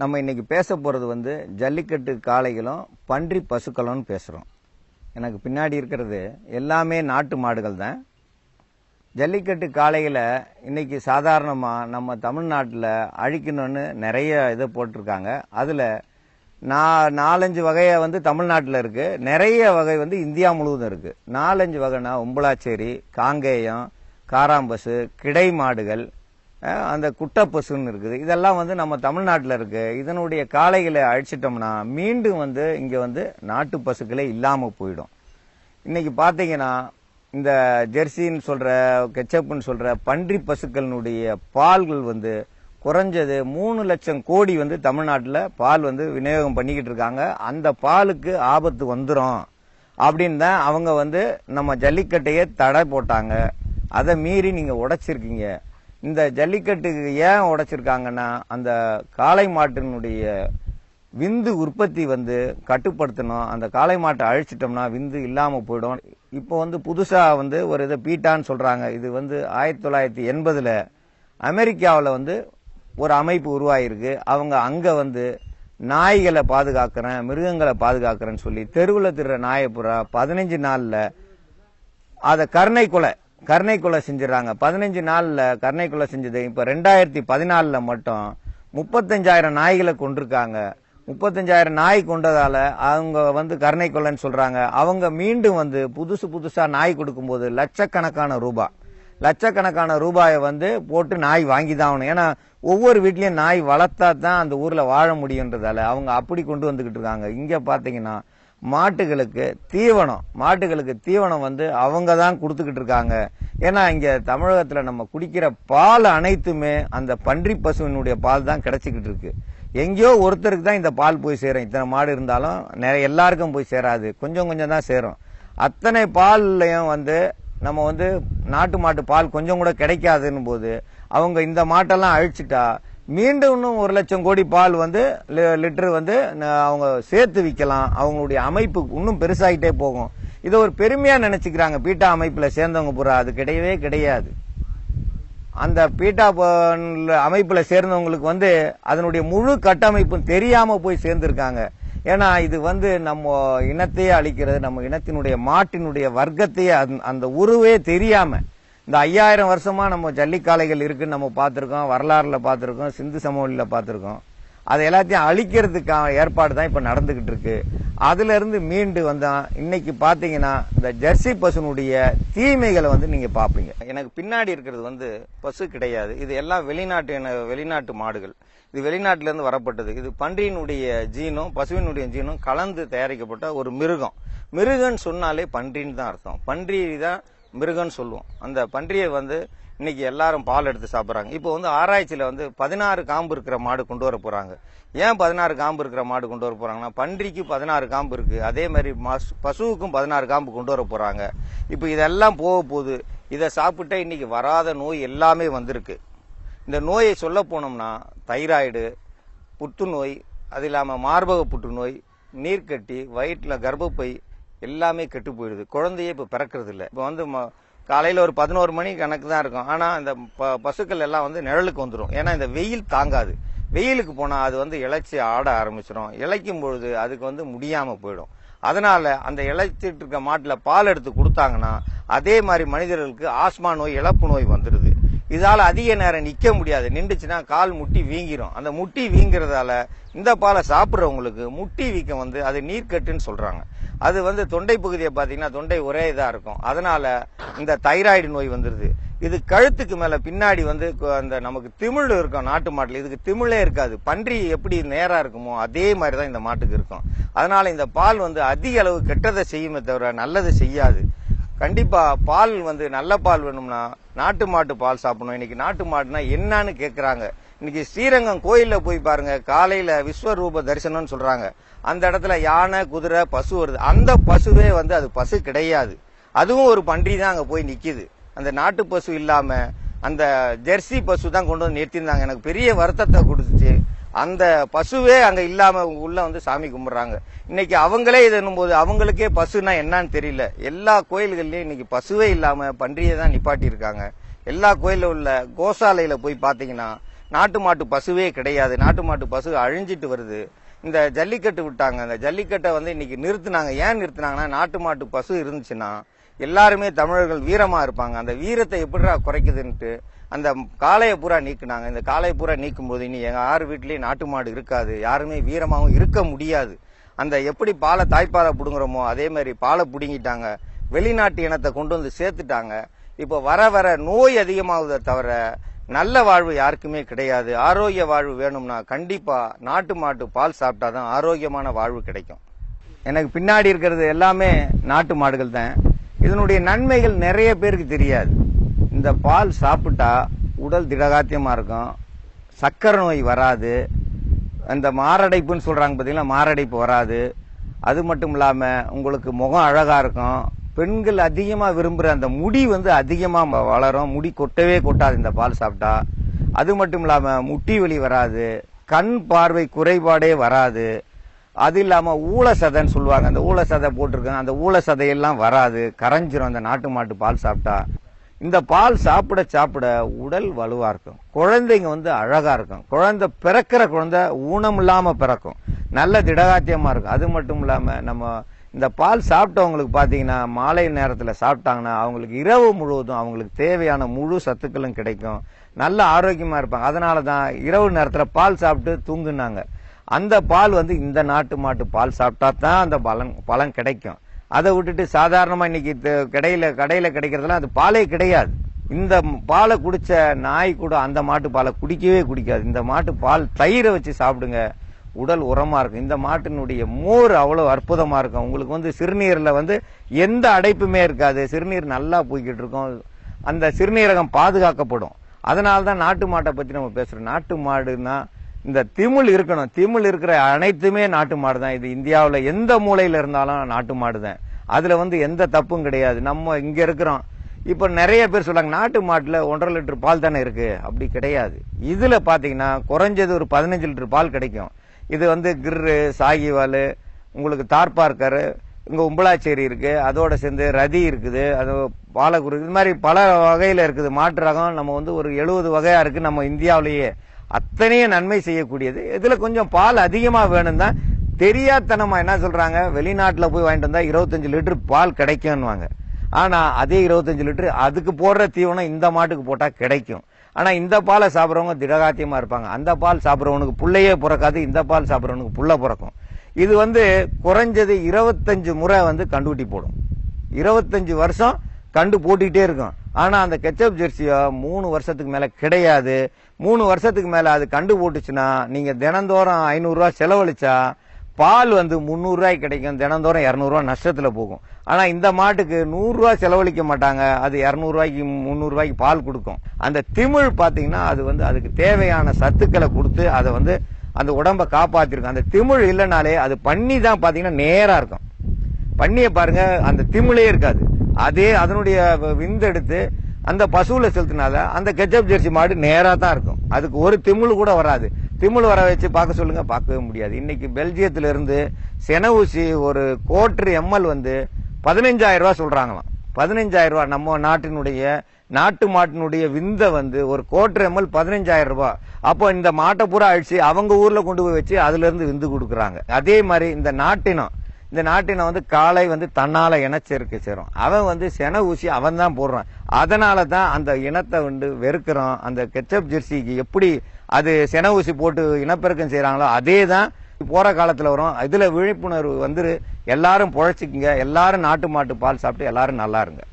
நம்ம இன்னைக்கு பேச போகிறது வந்து ஜல்லிக்கட்டு காளைகளும் பன்றி பசுக்களும் பேசுகிறோம் எனக்கு பின்னாடி இருக்கிறது எல்லாமே நாட்டு மாடுகள் தான். ஜல்லிக்கட்டு காளைகளை இன்னைக்கு சாதாரணமாக நம்ம தமிழ்நாட்டில் அழிக்கணும்னு நிறைய இதை போட்டிருக்காங்க. அதில் நான் நாலஞ்சு வகையை வந்து தமிழ்நாட்டில் இருக்குது நிறைய வகை வந்து இந்தியா முழுவதும் இருக்குது நாலஞ்சு வகைனா உம்பலாச்சேரி காங்கேயம் காராம்பசு கிடை மாடுகள் அந்த குட்டை பசுன்னு இருக்குது. இதெல்லாம் வந்து நம்ம தமிழ்நாட்டில் இருக்கு. இதனுடைய காளைகளை அழிச்சிட்டோம்னா மீண்டும் வந்து இங்கே வந்து நாட்டு பசுக்களே இல்லாமல் போயிடும். இன்னைக்கு பார்த்தீங்கன்னா இந்த ஜெர்சின்னு சொல்கிற கெச்சப்னு சொல்கிற பன்றி பசுக்களினுடைய பால்கள் வந்து குறைஞ்சது மூணு லட்சம் கோடி வந்து தமிழ்நாட்டில் பால் வந்து விநியோகம் பண்ணிக்கிட்டு இருக்காங்க. அந்த பாலுக்கு ஆபத்து வந்துடும் அப்படின்னு தான் அவங்க வந்து நம்ம ஜல்லிக்கட்டையே தடை போட்டாங்க. அதை மீறி நீங்கள் உடைச்சிருக்கீங்க. இந்த ஜல்லிக்கட்டுக்கு ஏன் உடைச்சிருக்காங்கன்னா அந்த காளை மாட்டினுடைய விந்து உற்பத்தி வந்து கட்டுப்படுத்தணும். அந்த காளை மாட்டை அழிச்சிட்டோம்னா விந்து இல்லாமல் போயிடும். இப்போ வந்து புதுசாக வந்து ஒரு இதை பீட்டான்னு சொல்கிறாங்க இது வந்து ஆயிரத்தி தொள்ளாயிரத்தி எண்பதில் அமெரிக்காவில் வந்து ஒரு அமைப்பு உருவாகிருக்கு அவங்க அங்கே வந்து நாய்களை பாதுகாக்கிறேன் மிருகங்களை பாதுகாக்கிறேன்னு சொல்லி தெருவில் திருற நாயை புறா பதினஞ்சு நாளில் அதை கருணை கொலை கருணை கொலை செஞ்சிடறாங்க. பதினஞ்சு நாள்ல கருணை கொலை செஞ்சது. இப்ப ரெண்டாயிரத்தி பதினாலுல மட்டும் முப்பத்தஞ்சாயிரம் நாய்களை கொண்டிருக்காங்க முப்பத்தஞ்சாயிரம் நாய் கொண்டதால அவங்க வந்து கருணை கொலைன்னு சொல்றாங்க. அவங்க மீண்டும் வந்து புதுசு புதுசா நாய் கொடுக்கும்போது லட்சக்கணக்கான ரூபாய். லட்சக்கணக்கான ரூபாயை வந்து போட்டு நாய் வாங்கி தான் ஆகணும். ஏன்னா ஒவ்வொரு வீட்லயும் நாய் வளர்த்தா தான் அந்த ஊர்ல வாழ முடியுன்றதால அவங்க அப்படி கொண்டு வந்துகிட்டு இருக்காங்க. இங்க பாத்தீங்கன்னா மாட்டுகளுக்கு தீவனம் மாட்டுகளுக்கு தீவனம் வந்து அவங்க தான் கொடுத்துக்கிட்டு இருக்காங்க. ஏன்னா இங்க தமிழகத்துல நம்ம குடிக்கிற பால் அனைத்துமே அந்த பன்றி பசுவினுடைய பால் தான் கிடைச்சிக்கிட்டு இருக்கு. எங்கேயோ ஒருத்தருக்கு தான் இந்த பால் போய் சேரும். இத்தனை மாடு இருந்தாலும் நிறைய எல்லாருக்கும் போய் சேராது. கொஞ்சம் கொஞ்சம் தான் சேரும். அத்தனை பால்லையும் வந்து நம்ம வந்து நாட்டு மாட்டு பால் கொஞ்சம் கூட கிடைக்காதுன்னு போது அவங்க இந்த மாட்டெல்லாம் அழிச்சிட்டா மீண்டும் இன்னும் ஒரு லட்சம் கோடி பால் வந்து லி- லிட்டர் வந்து அவங்க சேர்த்து விற்கலாம் அவங்களுடைய அமைப்பு இன்னும் பெருசாயிட்டே போகும். இதை ஒரு பெருமையாக நினச்சிக்கிறாங்க. பீட்டா அமைப்பில் சேர்ந்தவங்க பூரா. அது கிடையவே கிடையாது. அந்த பீட்டா அமைப்பில் சேர்ந்தவங்களுக்கு வந்து அதனுடைய முழு கட்டமைப்பும் தெரியாமல் போய் சேர்ந்துருக்காங்க. ஏன்னா இது வந்து நம்ம இனத்தையே அழிக்கிறது நம்ம இனத்தினுடைய மாட்டினுடைய வர்க்கத்தையே அந்த- அந்த உருவே தெரியாமல் இந்த ஐயாயிரம் வருஷமா நம்ம ஜல்லிக்காளைகள் இருக்குன்னு நம்ம பார்த்துருக்கோம் வரலாறுல பார்த்துருக்கோம் சிந்து சமவெளியில் பார்த்துருக்கோம். அதை எல்லாத்தையும் அழிக்கிறதுக்கான ஏற்பாடு தான் இப்போ நடந்துகிட்டு இருக்கு. அதுல இருந்து மீண்டு வந்தான் இன்னைக்கு பாத்தீங்கன்னா இந்த ஜெர்சி பசுனுடைய தீமைகளை வந்து நீங்க பாப்பீங்க எனக்கு பின்னாடி இருக்கிறது வந்து பசு கிடையாது. இது எல்லாம் வெளிநாட்டு வெளிநாட்டு மாடுகள். இது வெளிநாட்டிலேருந்து வரப்பட்டது. இது பன்றியினுடைய ஜீனும் பசுவினுடைய ஜீனும் கலந்து தயாரிக்கப்பட்ட ஒரு மிருகம். மிருகன்னு சொன்னாலே பன்றின்னு தான் அர்த்தம். பன்றி தான் மிருகம்னு சொல்லுவோம். அந்த பன்றியை வந்து இன்னைக்கு எல்லாரும் பால் எடுத்து சாப்பிட்றாங்க. இப்போ வந்து ஆராய்ச்சியில் வந்து பதினாறு காம்பு இருக்கிற மாடு கொண்டு வர போகிறாங்க ஏன் பதினாறு காம்பு இருக்கிற மாடு கொண்டு வர போகிறாங்கன்னா பன்றிக்கு பதினாறு காம்பு இருக்குது அதே மாதிரி மஸ்- பசுவுக்கும் பதினாறு காம்பு கொண்டு வர போகிறாங்க இப்போ இதெல்லாம் போக போகுது இதை சாப்பிட்டா இன்றைக்கி வராத நோய் எல்லாமே வந்திருக்கு. இந்த நோயை சொல்ல போனோம்னா தைராய்டு புற்றுநோய் அது இல்லாமல் மார்பக புற்றுநோய் நீர்க்கட்டி வயிற்றில் கர்ப்பப்பை எல்லாமே கெட்டு போயிடுது குழந்தையே இப்போ பிறக்கிறது இல்லை இப்போ வந்து ம- ஒரு பதினோரு மணி கணக்கு தான் இருக்கும். ஆனால் இந்த ப- பசுக்கள் எல்லாம் வந்து நிழலுக்கு வந்துடும் ஏன்னா இந்த வெயில் தாங்காது. வெயிலுக்கு போனால் அது வந்து இளைச்சி ஆட ஆரம்பிச்சிடும் இளைக்கும் பொழுது அதுக்கு வந்து முடியாமல் போயிடும். அதனால அந்த இளைச்சிட்டு இருக்க மாட்டில் பால் எடுத்து கொடுத்தாங்கன்னா அதே மாதிரி மனிதர்களுக்கு ஆஸ்மா நோய் இழப்பு நோய் வந்துடுது இதால் அதிக நேரம் நிற்க முடியாது. நின்றுச்சுன்னா கால் முட்டி வீங்கிரும். அந்த முட்டி வீங்கிறதால இந்த பாலை சாப்பிட்றவங்களுக்கு முட்டி வீக்கம் வந்து அது நீர்க்கட்டுன்னு சொல்கிறாங்க அது வந்து தொண்டை பகுதியை பார்த்தீங்கன்னா தொண்டை ஒரே இதாக இருக்கும். அதனால இந்த தைராய்டு நோய் வந்துருது. இது கழுத்துக்கு மேல பின்னாடி வந்து அந்த நமக்கு திமிழ் இருக்கும் நாட்டு மாட்டில். இதுக்கு திமிழே இருக்காது. பன்றி எப்படி நேரா இருக்குமோ அதே மாதிரி தான் இந்த மாட்டுக்கு இருக்கும். அதனால இந்த பால் வந்து அதிக அளவு கெட்டதை செய்யுமே தவிர நல்லதை செய்யாது. கண்டிப்பா பால் வந்து நல்ல பால் வேணும்னா நாட்டு மாட்டு பால் சாப்பிடணும். இன்னைக்கு நாட்டு மாட்டுனா என்னன்னு கேட்குறாங்க இன்னைக்கு ஸ்ரீரங்கம் கோயிலில் போய் பாருங்க காலையில் விஸ்வரூப தரிசனம்னு சொல்றாங்க. அந்த இடத்துல யானை குதிரை பசு வருது. அந்த பசுவே வந்து அது பசு கிடையாது. அதுவும் ஒரு பன்றி தான் அங்கே போய் நிற்கிது அந்த நாட்டு பசு இல்லாமல் அந்த ஜெர்சி பசு தான் கொண்டு வந்து நிறுத்தியிருந்தாங்க. எனக்கு பெரிய வருத்தத்தை கொடுத்துச்சு. அந்த பசுவே அங்கே இல்லாமல் உள்ள வந்து சாமி கும்பிட்றாங்க. இன்னைக்கு அவங்களே இது போது அவங்களுக்கே பசுனா என்னன்னு தெரியல. எல்லா கோயில்கள்லையும் இன்னைக்கு பசுவே இல்லாமல் பன்றியை தான் நிப்பாட்டியிருக்காங்க. எல்லா கோயிலில் உள்ள கோசாலையில் போய் பார்த்தீங்கன்னா நாட்டு மாட்டு பசுவே கிடையாது. நாட்டு மாட்டு பசு அழிஞ்சிட்டு வருது. இந்த ஜல்லிக்கட்டு விட்டாங்க. அந்த ஜல்லிக்கட்டை வந்து இன்னைக்கு நிறுத்துனாங்க. ஏன் நிறுத்தினாங்கன்னா நாட்டு மாட்டு பசு இருந்துச்சுன்னா எல்லாருமே தமிழர்கள் வீரமா இருப்பாங்க. அந்த வீரத்தை எப்படிடா குறைக்குதுன்ட்டு அந்த காளையை பூரா நீக்குனாங்க. இந்த காளையை பூரா நீக்கும் போது இனி எங்க யார் வீட்லயும் நாட்டு மாடு இருக்காது. யாருமே வீரமாகவும் இருக்க முடியாது. அந்த எப்படி பாலை தாய்ப்பாலை பிடுங்குறோமோ அதே மாதிரி பாலை பிடுங்கிட்டாங்க. வெளிநாட்டு இனத்தை கொண்டு வந்து சேர்த்துட்டாங்க. இப்போ வர வர நோய் அதிகமாகுதை தவிர நல்ல வாழ்வு யாருக்குமே கிடையாது. ஆரோக்கிய வாழ்வு வேணும்னா கண்டிப்பா நாட்டு மாட்டு பால் சாப்பிட்டாதான் ஆரோக்கியமான வாழ்வு கிடைக்கும். எனக்கு பின்னாடி இருக்கிறது எல்லாமே நாட்டு மாடுகள் தான். இதனுடைய நன்மைகள் நிறைய பேருக்கு தெரியாது. இந்த பால் சாப்பிட்டா உடல் திடகாத்தியமா இருக்கும். சக்கரை நோய் வராது. அந்த மாரடைப்புன்னு சொல்றாங்க பார்த்தீங்களா மாரடைப்பு வராது. அது மட்டும் இல்லாமல் உங்களுக்கு முகம் அழகாக இருக்கும். பெண்கள் அதிகமாக விரும்புகிற அந்த முடி வந்து அதிகமாக வளரும். முடி கொட்டவே கொட்டாது. இந்த பால் சாப்பிட்டா அது மட்டும் இல்லாமல் முட்டி வலி வராது. கண் பார்வை குறைபாடே வராது. அது இல்லாமல் ஊழசதைன்னு சொல்லுவாங்க. அந்த ஊழசதை போட்டிருக்காங்க அந்த ஊழசதையெல்லாம் வராது. கரைஞ்சிரும். அந்த நாட்டு மாட்டு பால் சாப்பிட்டா. இந்த பால் சாப்பிட சாப்பிட உடல் வலுவாக இருக்கும். குழந்தைங்க வந்து அழகாக இருக்கும். குழந்தை பிறக்கிற குழந்தை ஊனம் இல்லாமல் பிறக்கும். நல்ல திடகாத்தியமாக இருக்கும். அது மட்டும் இல்லாமல் நம்ம இந்த பால் சாப்பிட்டவங்களுக்கு பார்த்தீங்கன்னா மாலை நேரத்தில் சாப்பிட்டாங்கன்னா அவங்களுக்கு இரவு முழுவதும் அவங்களுக்கு தேவையான முழு சத்துக்களும் கிடைக்கும். நல்ல ஆரோக்கியமாக இருப்பாங்க. அதனால தான் இரவு நேரத்தில் பால் சாப்பிட்டு தூங்குனாங்க. அந்த பால் வந்து இந்த நாட்டு மாட்டு பால் சாப்பிட்டா தான் அந்த பலன் பலன் கிடைக்கும். அதை விட்டுட்டு சாதாரணமாக இன்னைக்கு த- கடையில் கிடைக்கிறதுலாம் அது பாலே கிடையாது. இந்த பாலை குடித்த நாய் கூட அந்த மாட்டு பாலை குடிக்கவே குடிக்காது. இந்த மாட்டு பால் தயிரை வச்சு சாப்பிடுங்க. உடல் உரமாக இருக்கும். இந்த மாட்டினுடைய மோர் அவ்வளோ அற்புதமாக இருக்கும். உங்களுக்கு வந்து சிறுநீரில் வந்து எந்த அடைப்புமே இருக்காது. சிறுநீர் நல்லா போய்கிட்டு இருக்கும். அந்த சிறுநீரகம் பாதுகாக்கப்படும். அதனால தான் நாட்டு மாட்டை பற்றி நம்ம பேசுகிறோம் நாட்டு மாடுனா இந்த திமிழ் இருக்கணும். திமிழ் இருக்கிற அனைத்துமே நாட்டு மாடு தான் இது இந்தியாவில் எந்த மூலையில் இருந்தாலும் நாட்டு மாடு தான் அதில் வந்து எந்த தப்பும் கிடையாது. நம்ம இங்கே இருக்கிறோம். இப்போ நிறைய பேர் சொல்றாங்க நாட்டு மாட்டில் ஒன்றரை லிட்டர் பால் தானே இருக்குது அப்படி கிடையாது. இதில் பார்த்தீங்கன்னா குறைஞ்சது ஒரு பதினஞ்சு லிட்டர் பால் கிடைக்கும். இது வந்து கிர்ரு சாகிவால் உங்களுக்கு தார்பார்க்கர் இங்கே உம்பளாச்சேரி இருக்குது அதோட சேர்ந்து ரதி இருக்குது அது பாலகுரு இது மாதிரி பல வகையில் இருக்குது. மாட்டு ரகம் நம்ம வந்து ஒரு எழுபது வகையாக இருக்குது நம்ம இந்தியாவிலேயே. அத்தனையும் நன்மை செய்யக்கூடியது. இதில் கொஞ்சம் பால் அதிகமாக வேணும் தான் தெரியாதனமாக என்ன சொல்கிறாங்க வெளிநாட்டில் போய் வாங்கிட்டு வந்தால் இருபத்தஞ்சு லிட்டர் பால் கிடைக்கும்னுவாங்க. ஆனால் அதே இருபத்தஞ்சு லிட்டர் அதுக்கு போடுற தீவனம் இந்த மாட்டுக்கு போட்டால் கிடைக்கும். ஆனால் இந்த பாலை சாப்பிட்றவங்க திடகாத்தியமாக இருப்பாங்க. அந்த பால் சாப்பிட்றவனுக்கு புள்ளையே பிறக்காது இந்த பால் சாப்பிட்றவனுக்கு புள்ள பிறக்கும். இது வந்து குறைஞ்சது இருபத்தஞ்சு முறை வந்து கண்டுகுட்டி போடும். இருபத்தஞ்சு வருஷம் கண்டு போட்டுக்கிட்டே இருக்கும். ஆனால் அந்த கெச்சப் ஜெர்சியோ மூணு வருஷத்துக்கு மேலே கிடையாது. மூணு வருஷத்துக்கு மேலே அது கண்டு போட்டுச்சுன்னா நீங்கள் தினந்தோறும் ஐநூறுரூவா செலவழிச்சா பால் வந்து முந்நூறுரூவாய்க்கு கிடைக்கும். தினந்தோறும் இரநூறுவா நஷ்டத்தில் போகும். ஆனால் இந்த மாட்டுக்கு நூறுரூவா செலவழிக்க மாட்டாங்க. அது இரநூறுவாய்க்கு முந்நூறுரூவாய்க்கு பால் கொடுக்கும். அந்த திமிழ் பார்த்தீங்கன்னா அது வந்து அதுக்கு தேவையான சத்துக்களை கொடுத்து அதை வந்து அந்த உடம்பை காப்பாற்றிருக்கும் அந்த திமிழ் இல்லைனாலே அது பண்ணி தான் பார்த்தீங்கன்னா நேராக இருக்கும். பண்ணியை பாருங்க அந்த திமிழே இருக்காது. அதே அதனுடைய விந்தெடுத்து அந்த பசுவில் செலுத்தினால அந்த கெச்சப் ஜெர்சி மாடு நேராக தான் இருக்கும். அதுக்கு ஒரு திமிழ் கூட வராது. திமிழ் வர வச்சு பார்க்க சொல்லுங்க பார்க்கவே முடியாது. இன்னைக்கு பெல்ஜியத்திலிருந்து இருந்து சென ஊசி ஒரு கோட்ரு எம்எல் வந்து பதினஞ்சாயிரம் ரூபா சொல்றாங்களாம். பதினஞ்சாயிரம் ரூபா நம்ம நாட்டினுடைய நாட்டு மாட்டினுடைய விந்த வந்து ஒரு கோட்ரு எம்எல் பதினஞ்சாயிரம் ரூபாய். அப்போ இந்த மாட்டை பூரா அழிச்சு அவங்க ஊர்ல கொண்டு போய் வச்சு அதுல இருந்து விந்து கொடுக்குறாங்க. அதே மாதிரி இந்த நாட்டினம் இந்த நாட்டினை வந்து காலை வந்து தன்னால் இனச்சேர்க்கை சேரும். அவன் வந்து சென ஊசி அவன் தான் போடுறான். அதனால தான் அந்த இனத்தை வந்து வெறுக்கிறோம். அந்த கெச்சப் ஜெர்சிக்கு எப்படி அது சென ஊசி போட்டு இனப்பெருக்கம் செய்கிறாங்களோ அதே தான் போகிற காலத்தில் வரும். இதில் விழிப்புணர்வு வந்து எல்லாரும் பொழைச்சிக்குங்க. எல்லாரும் நாட்டு மாட்டு பால் சாப்பிட்டு எல்லாரும் நல்லா இருங்க.